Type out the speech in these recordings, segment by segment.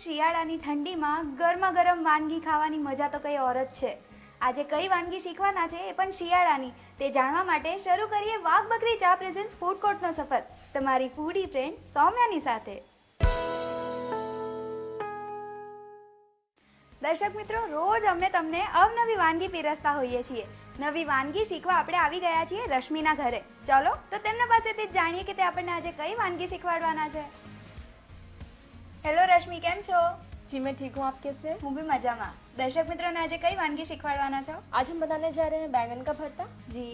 શિયાળાની ઠંડીમાં ગરમા ગરમ વાનગી ખાવાની મજા તો કંઈ ઓર જ છે. આજે કઈ વાનગી શીખવાના છે એ પણ શિયાળાની. તે જાણવા માટે શરૂ કરીએ વાઘ બકરી ચા પ્રેઝન્સ ફૂડ કોર્ટનો સફર. તમારી ફૂડી ફ્રેન્ડ સૌમ્યાની સાથે. દર્શક મિત્રો, રોજ અમે તમને અવનવી વાનગી પીરસતા હોઈએ છીએ. નવી વાનગી શીખવા આપણે આવી ગયા છીએ રશ્મિના ઘરે. ચલો, તો તેમના પાસેથી જાણીએ કે તે આપણને આજે કઈ વાનગી શીખવાડવાના છે. હેલો રશ્મિ કેમ છો जी मैं ठीक हूँ आप कैसे हैं? હું બી મજામાં દર્શક મિત્રોને આજે કઈ વાનગી શીખવાડવાના છો आज हम बनाने जा रहे हैं बैंगन का भरता जी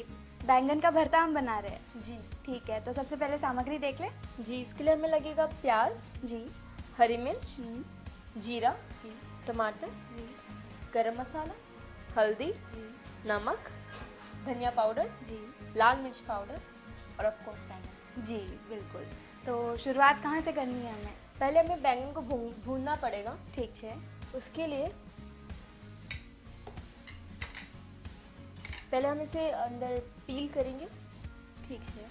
बैंगन का भरता हम बना रहे हैं जी ठीक है तो सबसे पहले सामग्री देख ले जी इसके लिए हमें लगेगा प्याज जी हरी मिर्च हम्म, जीरा जी टमाटर जी गरम मसाला हल्दी जी नमक धनिया पाउडर जी लाल मिर्च पाउडर और ऑफ कोर्स बैंगन जी बिल्कुल तो शुरुआत कहाँ से करनी है हमें पहले हमें बैंगन को भून भूनना पड़ेगा ठीक है उसके लिए पहले हम इसे अंदर पील करेंगे ठीक है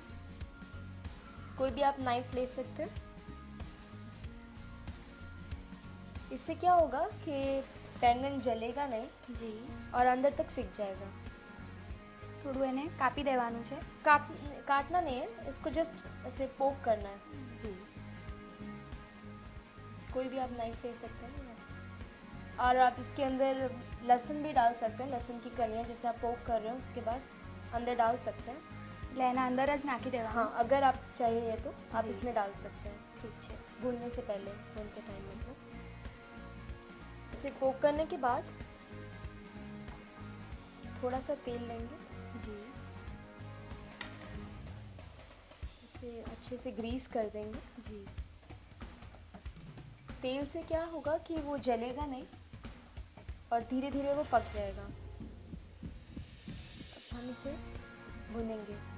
कोई भी आप नाइफ ले सकते हैं इससे क्या होगा कि बैंगन जलेगा नहीं जी और अंदर तक सीख जाएगा થોડું એને કાપી દેવાનું છે काट काटना नहीं है इसको जस्ट ऐसे पोक करना है जी कोई भी आप नाइफ ले सकते हैं और आप इसके अंदर लहसुन भी डाल सकते हैं लहसुन की कलियाँ जैसे आप पोक कर रहे हो उसके बाद अंदर डाल सकते हैं। लेना अंदर आज नाखी देवा। हाँ अगर आप चाहिए तो आप इसमें डाल सकते हैं। ठीक है। भूनने से पहले भूनते टाइम में तो। इसे पोक करने के बाद थोड़ा सा तेल लेंगे। जी। इसे अच्छे से ग्रीस कर देंगे। जी। तेल से क्या होगा कि वो जलेगा नहीं और धीरे धीरे वो पक जाएगा। अब हम इसे भुनेंगे।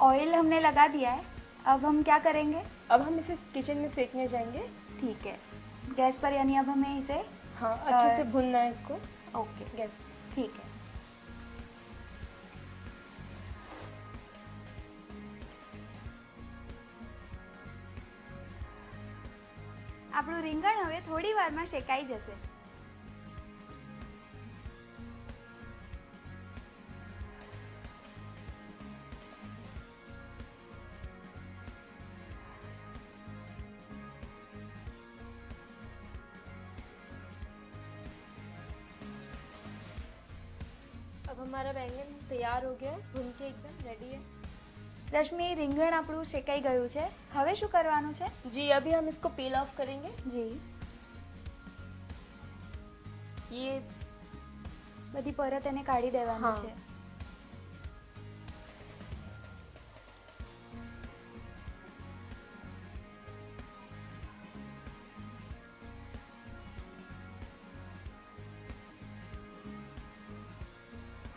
ऑयल हमने लगा दिया है। अब हम क्या करेंगे? अब हम इसे किचन में सेकने जाएँगे। ठीक है। गैस पर यानी अब हमें इसे हाँ अच्छे और- से भुनना है इसको। ओके। गैस। ठीक है। આપણું રીંગણ હવે થોડી વારમાં શેકાઈ જશે अब हमारा बैंगन तैयार हो गया है भून के एकदम रेडी है રશ્મિ રીંગણ આપણું શેકાઈ ગયું છે હવે શું કરવાનું છે जी अभी हम इसको पील ऑफ करेंगे જી ये બધી પરત એને કાઢી દેવાની હા. છે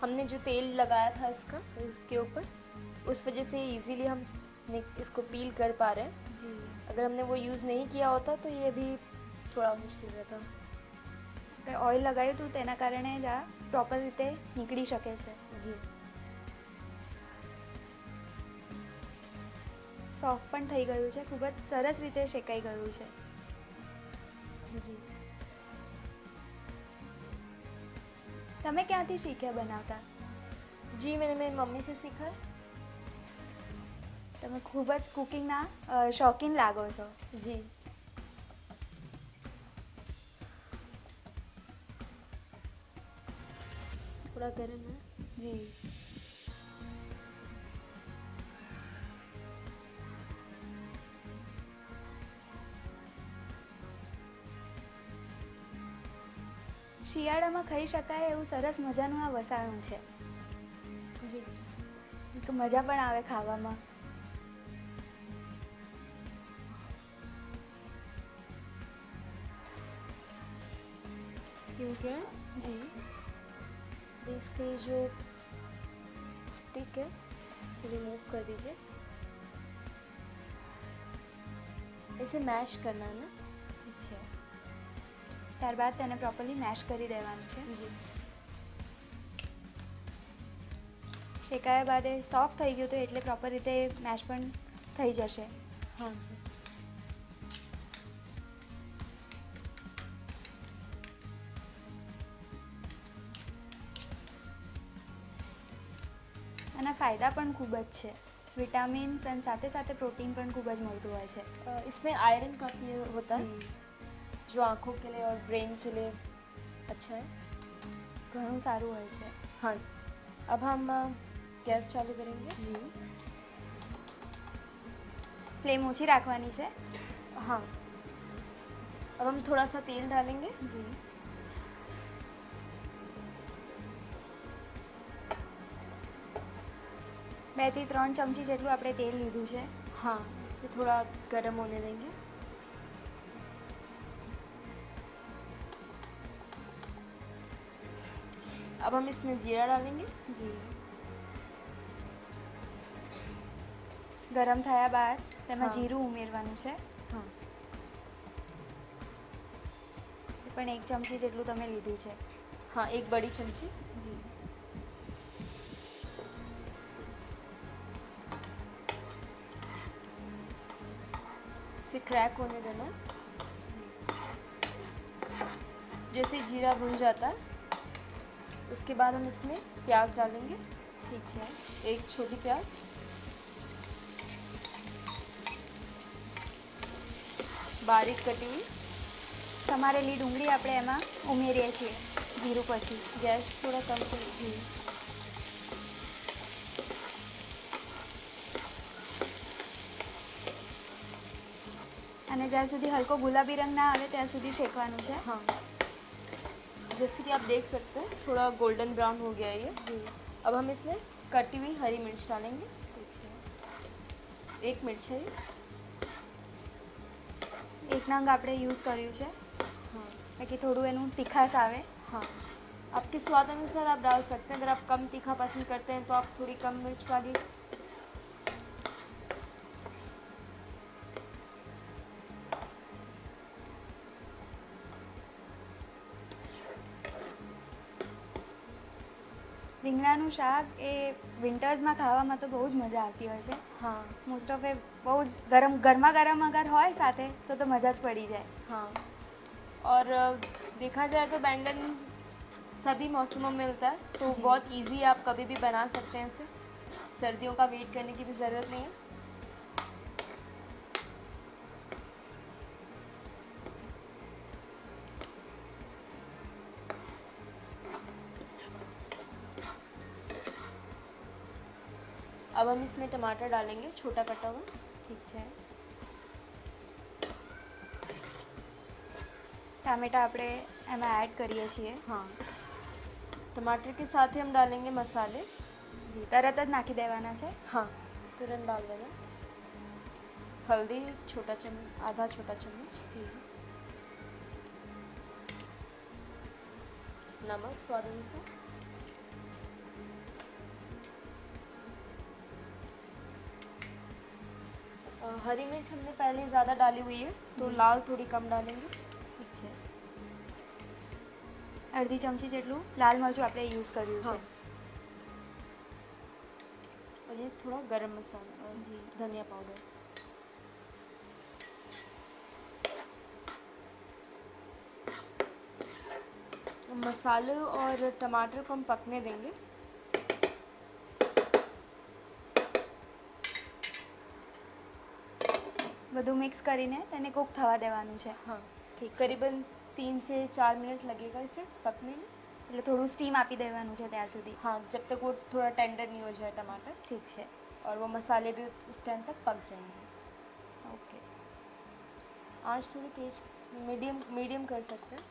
हमने जो तेल लगाया था इसका उसके ऊपर उस वजह से इजीली हम ने इसको पील कर पा रहे हैं જી अगर हमने वो यूज़ नहीं किया होता तो ये भी थोड़ा मुश्किल रहता આપણે ઓઇલ લગાવ્યું હતું તેના કારણે જ આ પ્રોપર રીતે નીકળી શકે છે जी સોફ્ટ પણ થઈ ગયું છે ખૂબ જ સરસ રીતે શેકાઈ ગયું છે जी તમે ક્યાંથી શીખ્યા બનાવતા जी मैंने मेरी मम्मी से सीखा है તમે ખૂબ જ કુકિંગના શોખીન લાગો છો. જી. થોડા ગરમ જી. શિયાળામાં ખાઈ શકાય એવું સરસ મજાનું આ વસાણું છે. જી. મજા પણ આવે ખાવામાં. क्योंकि જી इसके जो स्टिक है उसे रिमूव कर दीजिए इसे मैश करना है ना ઠીક છે ત્યારબાદ તેને પ્રોપરલી મેશ કરી દેવાનું છે जी શેકાયા બાદ એ સોફ્ટ થઈ ગયું તો એટલે પ્રોપર રીતે મેશ પણ થઈ જશે हाँ जी ફાયદા પણ ખૂબ જ છે વિટામિન્સ અને સાથે સાથે પ્રોટીન પણ ખૂબ જ મળતું હોય છે अ, इसमें आयरन काफ़ी होता है जो आँखों के लिए और ब्रेन के लिए अच्छा है ઘણું સારું હોય છે हाँ जी अब हम अ, गैस चालू करेंगे જી ફ્લેમ ઓછી રાખવાની છે हाँ अब हम थोड़ा सा तेल डालेंगे જી બે થી ત્રણ ચમચી જેટલું આપણે તેલ લીધું છે हाँ इसे थोड़ा गर्म होने देंगे अब हम इसमें जीरा डालेंगे જી ગરમ થયા બાદ તેમાં હા. જીરું ઉમેરવાનું છે हाँ એ પણ એક ચમચી જેટલું તમે લીધું છે हाँ एक बड़ी चमची क्रैक होने देना है। जैसे जीरा भुन जाता है उसके बाद हम इसमें प्याज डालेंगे ઠીક છે एक छोटी प्याज बारीक कटी हुई સમારેલી ડુંગળી આપણે એમાં ઉમેરીએ છીએ જીરું પછી गैस थोड़ा कम कर અને જ્યાં સુધી હલકો ગુલાબી રંગ ના આવે ત્યાં સુધી શેકવાનું છે हाँ जैसे कि आप देख सकते हैं थोड़ा गोल्डन ब्राउन हो गया है ये જી अब हम इसमें कटी हुई हरी मिर्च डालेंगे ઠીક છે एक मिर्च है ये એક નંગ આપણે યુઝ કર્યું છે हाँ બાકી થોડું એનું તીખાસ આવે हाँ आपके स्वाद अनुसार आप डाल सकते हैं अगर आप कम तीखा पसंद करते हैं तो आप थोड़ी कम मिर्च डालिए રીંગણાનું શાક એ વિન્ટર્સમાં ખાવામાં તો બહુ જ મજા આવતી હોય છે हाँ મોસ્ટ ઓફ એ બહુ જ ગરમ ગરમા ગરમ અગર હોય સાથે તો તો મજા જ પડી જાય हाँ और अ, देखा जाए तो बैंगन सभी मौसमों में मिलता है तो जी। बहुत इजी आप कभी भी बना सकते हैं इसे सर्दियों का वेट करने की भी ज़रूरत नहीं है अब हम इसमें टमाटर डालेंगे छोटा कटा हुआ ઠીક છે ટામેટા આપણે એમાં એડ કરીએ છીએ हाँ टमाटर के साथ ही हम डालेंगे मसाले જી તરત જ નાખી દેવાના છે हाँ तुरंत डाल देना हल्दी छोटा चम्मच आधा छोटा चम्मच જી नमक स्वाद अनुसार हरी मिर्च हमने पहले ज़्यादा डाली हुई है तो जी। लाल थोड़ी कम डालेंगे ઠીક છે અડધી ચમચી જેટલું લાલ મરચું આપણે યુઝ કર્યું છે हाँ और ये थोड़ा गरम मसाला और जी। धनिया पाउडर मसाले और टमाटर को हम पकने देंगे બધું મિક્સ કરીને તેને કૂક થવા દેવાનું છે हाँ ઠીક છે करीबन तीन से चार मिनट लगेगा इसे पकने में એટલે થોડું સ્ટીમ આપી દેવાનું છે ત્યાર સુધી हाँ जब तक वो थोड़ा टेंडर नहीं हो जाए टमाटर ઠીક છે और वो मसाले भी उस टाइम तक पक जाएंगे ઓકે आँच थोड़ी तेज मीडियम मीडियम कर सकते हैं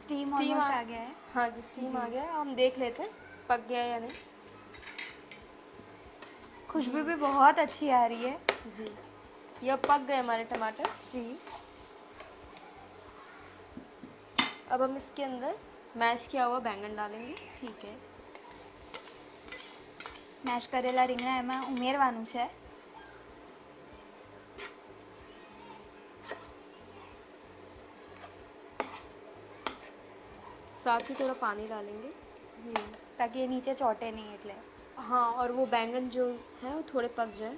સ્ટીમ Steam ઓલમોસ્ટ आ- આ ગયા है हाँ जी स्टीम जी। आ गया है हम देख लेते हैं पक गया है या नहीं खुशबू भी बहुत अच्छी आ रही है जी ये अब पक गए हमारे टमाटर जी अब हम इसके अंदर मैश किया हुआ बैंगन डालेंगे ઠીક है મેશ કરેલા રીંગણા એમાં ઉમેરવાનું છે साथ ही थोड़ा पानी डालेंगे जी ताकि ये नीचे ચોંટે નહીં એટલે हाँ और वो बैंगन जो है वो थोड़े पक जाए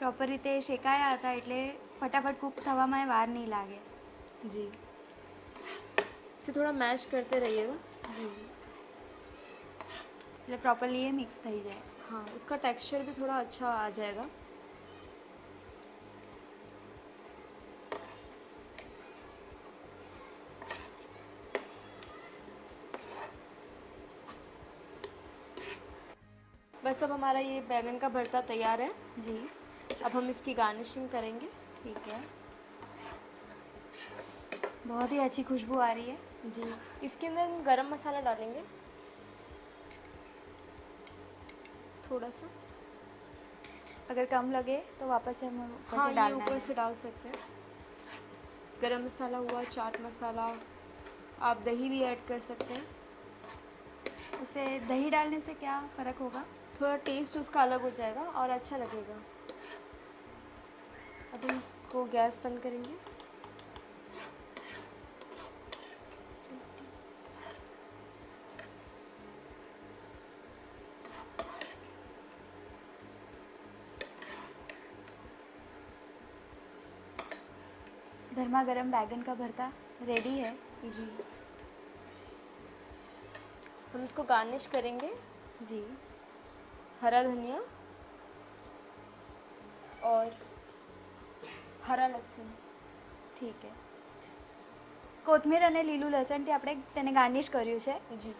પ્રોપર રીતે શેકાયા હતા એટલે ફટાફટ કૂક થવામાં એ વાર નહીં લાગે जी इसे थोड़ा मैश करते रहिएगा જી એટલે પ્રોપરલી એ મિક્સ થઈ જાય हाँ उसका टेक्सचर भी थोड़ा अच्छा आ जाएगा बस अब हमारा ये बैंगन का भरता तैयार है। जी। अब हम इसकी गार्निशिंग करेंगे। ठीक है। बहुत ही अच्छी खुशबू आ रही है। जी। इसके अंदर हम गरम मसाला डालेंगे। थोड़ा सा। अगर कम लगे तो वापस से हम ऊपर हाँ से डालना ऊपर से डाल सकते हैं। गरम मसाला हुआ चाट मसाला। आप दही भी ऐड कर सकते हैं। उसे दही डालने से क्या फ़र्क होगा? थोड़ा टेस्ट उसका अलग हो जाएगा और अच्छा लगेगा। अब हम इसको गैस बंद करेंगे। गर्मा गर्म बैगन का भरता रेडी है। जी। हम इसको गार्निश करेंगे। जी। हरा धनिया और हरा लहसुन ઠીક છે કોથમીર અને લીલું લસણથી આપણે તેને ગાર્નિશ કર્યું છે जी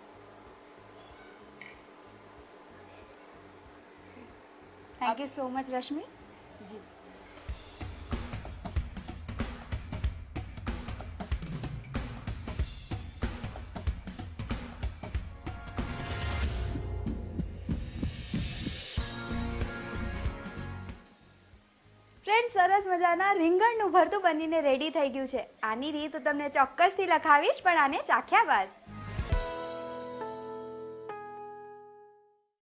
thank you so much Rashmi ji friend સરસ મજાના રીંગણનું ભરતું બનીને રેડી થઈ ગયું છે. આની રીત તમને ચોક્કસથી લખાવીશ, પણ આને ચાખ્યા બાદ.